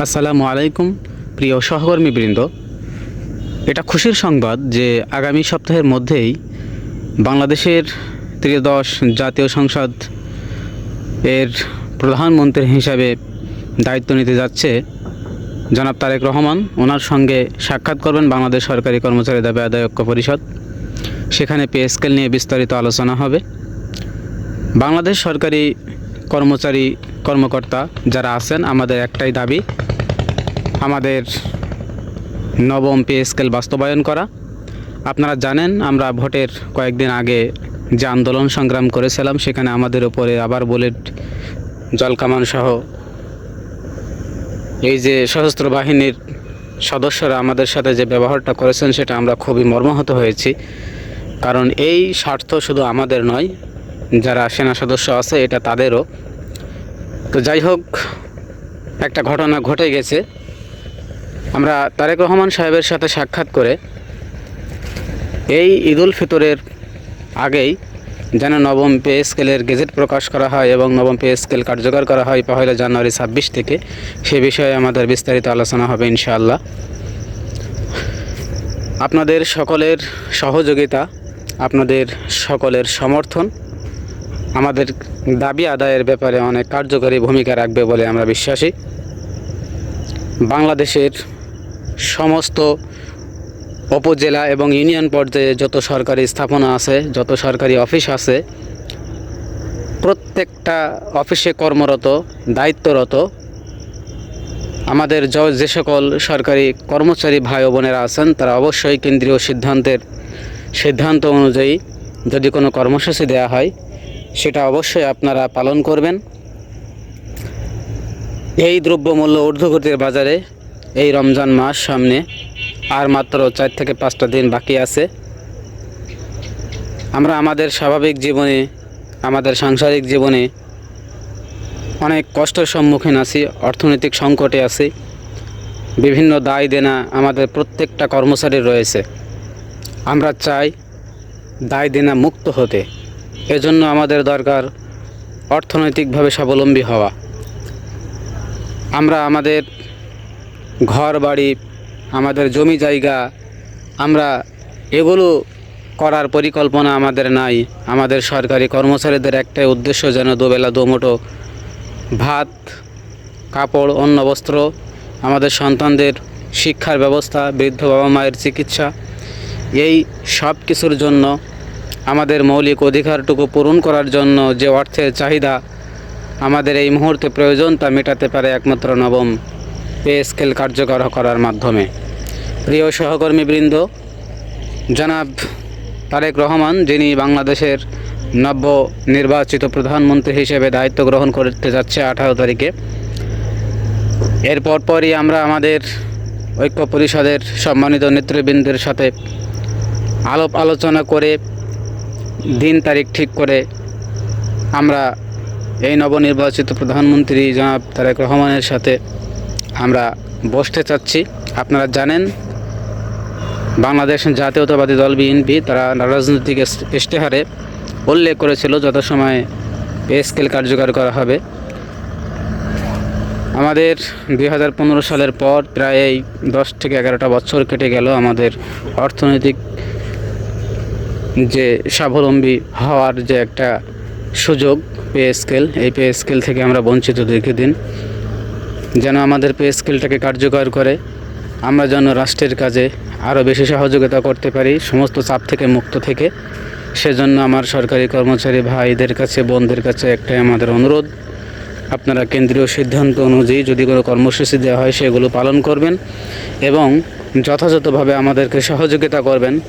আসসালামু আলাইকুম, প্রিয় সহকর্মীবৃন্দ। এটা খুশির সংবাদ যে আগামী সপ্তাহের মধ্যেই বাংলাদেশের ত্রিদশ জাতীয় সংসদ এর প্রধানমন্ত্রী হিসাবে দায়িত্ব নিতে যাচ্ছে জনাব তারেক রহমান। ওনার সঙ্গে সাক্ষাৎ করবেন বাংলাদেশ সরকারি কর্মচারী দাবি আদায় ঐক্য পরিষদ। সেখানে পে স্কেল নিয়ে বিস্তারিত আলোচনা হবে। বাংলাদেশ সরকারি কর্মচারী কর্মকর্তা যারা আছেন, আমাদের একটাই দাবি, আমাদের নবম পে স্কেল বাস্তবায়ন করা। আপনারা জানেন, আমরা ভোটের কয়েকদিন আগে যে আন্দোলন সংগ্রাম করেছিলাম, সেখানে আমাদের উপরে আবার বুলেট জলকামান সহ এই যে সশস্ত্র বাহিনীর সদস্যরা আমাদের সাথে যে ব্যবহারটা করেছেন, সেটা আমরা খুবই মর্মাহত হয়েছি। কারণ এই স্বার্থ শুধু আমাদের নয় যারা সেনা সদস্য আছে, এটা তাদেরও। তো যাই হোক, একটা ঘটনা ঘটে গেছে। আমরা তারেক রহমান সাহেবের সাথে সাক্ষাৎ করে এই ঈদুল ফিতরের আগেই যেন নবম পে স্কেলের গেজেট প্রকাশ করা হয় এবং নবম পে স্কেল কার্যকর করা হয় পহেলা জানুয়ারি ছাব্বিশ থেকে, সে বিষয়ে আমাদের বিস্তারিত আলোচনা হবে ইনশাআল্লাহ। আপনাদের সকলের সহযোগিতা, আপনাদের সকলের সমর্থন আমাদের দাবি আদায়ের ব্যাপারে অনেক কার্যকরী ভূমিকা রাখবে বলে আমরা বিশ্বাসী। বাংলাদেশের সমস্ত উপজেলা এবং ইউনিয়ন পর্যায়ে যত সরকারি স্থাপনা আছে, যত সরকারি অফিস আছে, প্রত্যেকটা অফিসে কর্মরত, দায়িত্বরত আমাদের যে সকল সরকারি কর্মচারী ভাই বোনেরা আছেন, তারা অবশ্যই কেন্দ্রীয় সিদ্ধান্তের সিদ্ধান্ত অনুযায়ী যদি কোনো কর্মসূচি দেওয়া হয় সেটা অবশ্যই আপনারা পালন করবেন। এই দ্রব্যমূল্য ঊর্ধ্বগতির বাজারে এই রমজান মাস সামনে আর মাত্র চার থেকে পাঁচটা দিন বাকি আছে। আমরা আমাদের স্বাভাবিক জীবনে, আমাদের সাংসারিক জীবনে অনেক কষ্টের সম্মুখীন আছি, অর্থনৈতিক সংকটে আছি। বিভিন্ন দায় দেনা আমাদের প্রত্যেকটা কর্মচারীর রয়েছে। আমরা চাই দায় দেনা মুক্ত হতে। এজন্য আমাদের দরকার অর্থনৈতিকভাবে স্বাবলম্বী হওয়া। আমরা আমাদের ঘর, বাড়ি, আমাদের জমি জায়গা আমরা এগুলো করার পরিকল্পনা আমাদের নাই। আমাদের সরকারি কর্মচারীদের একটাই উদ্দেশ্য যেন দুবেলা, দুমুঠো ভাত, কাপড় অন্য বস্ত্র, আমাদের সন্তানদের শিক্ষার ব্যবস্থা, বৃদ্ধ বাবা মায়ের চিকিৎসা, এই সব কিছুর জন্য আমাদের মৌলিক অধিকারটুকু পূরণ করার জন্য যে অর্থের চাহিদা আমাদের এই মুহূর্তে প্রয়োজন তা মেটাতে পারে একমাত্র নবম পে স্কেল কার্যকর করার মাধ্যমে। প্রিয় সহকর্মীবৃন্দ, জনাব তারেক রহমান, যিনি বাংলাদেশের নব্য নির্বাচিত প্রধানমন্ত্রী হিসেবে দায়িত্ব গ্রহণ করতে যাচ্ছে আঠারো তারিখে। এর পরপরই আমরা আমাদের ঐক্য পরিষদের সম্মানিত নেতৃবৃন্দের সাথে আলোপ আলোচনা করে দিন তারিখ ঠিক করে আমরা এই নবনির্বাচিত প্রধানমন্ত্রী জনাব তারেক রহমানের সাথে আমরা বসতে চাচ্ছি। আপনারা জানেন, বাংলাদেশ জাতীয়তাবাদী দল বিএনপি তারা রাজনৈতিক ইশতেহারে উল্লেখ করেছিল যথাসময়ে পে স্কেল কার্যকর করা হবে। আমাদের দু হাজার পনেরো সালের পর প্রায় এই দশ থেকে এগারোটা বছর কেটে গেল আমাদের অর্থনৈতিক যে স্বাবলম্বী হওয়ার যে একটা সুযোগ পে স্কেল, এই পে স্কেল থেকে আমরা বঞ্চিত দেখে দিন যেন আমাদের পে স্কেলটাকে কার্যকর করে, আমরা যেন রাষ্ট্রের কাজে আরও বেশি সহযোগিতা করতে পারি, সমস্ত চাপ থেকে মুক্ত থেকে। সেজন্য আমার সরকারি কর্মচারী ভাইদের কাছে, বোনদের কাছে একটাই আমাদের অনুরোধ। আপনারা কেন্দ্রীয় সিদ্ধান্ত অনুযায়ী যদি কোনো কর্মসূচি দেওয়া হয়, সেগুলো পালন করবেন এবং যথাযথভাবে আমাদেরকে সহযোগিতা করবেন।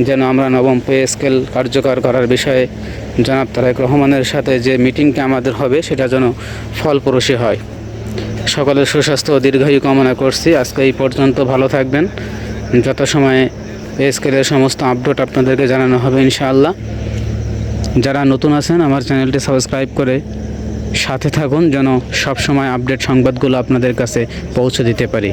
যেন আমরা নবম পে স্কেল কার্যকর করার বিষয়ে জনাব তারেক রহমানের সাথে যে মিটিংটা আমাদের হবে, সেটা যেন ফলপ্রসূ হয়। সকলের সুস্বাস্থ্য ও দীর্ঘায়ু কামনা করছি। আজকে এই পর্যন্ত ভালো থাকবেন। যথাসময়ে পে স্কেলের সমস্ত আপডেট আপনাদেরকে জানানো হবে, ইনশাআল্লাহ। যারা নতুন আছেন, আমার চ্যানেলটি সাবস্ক্রাইব করে সাথে থাকুন, যেন সবসময় আপডেট সংবাদগুলো আপনাদের কাছে পৌঁছে দিতে পারি।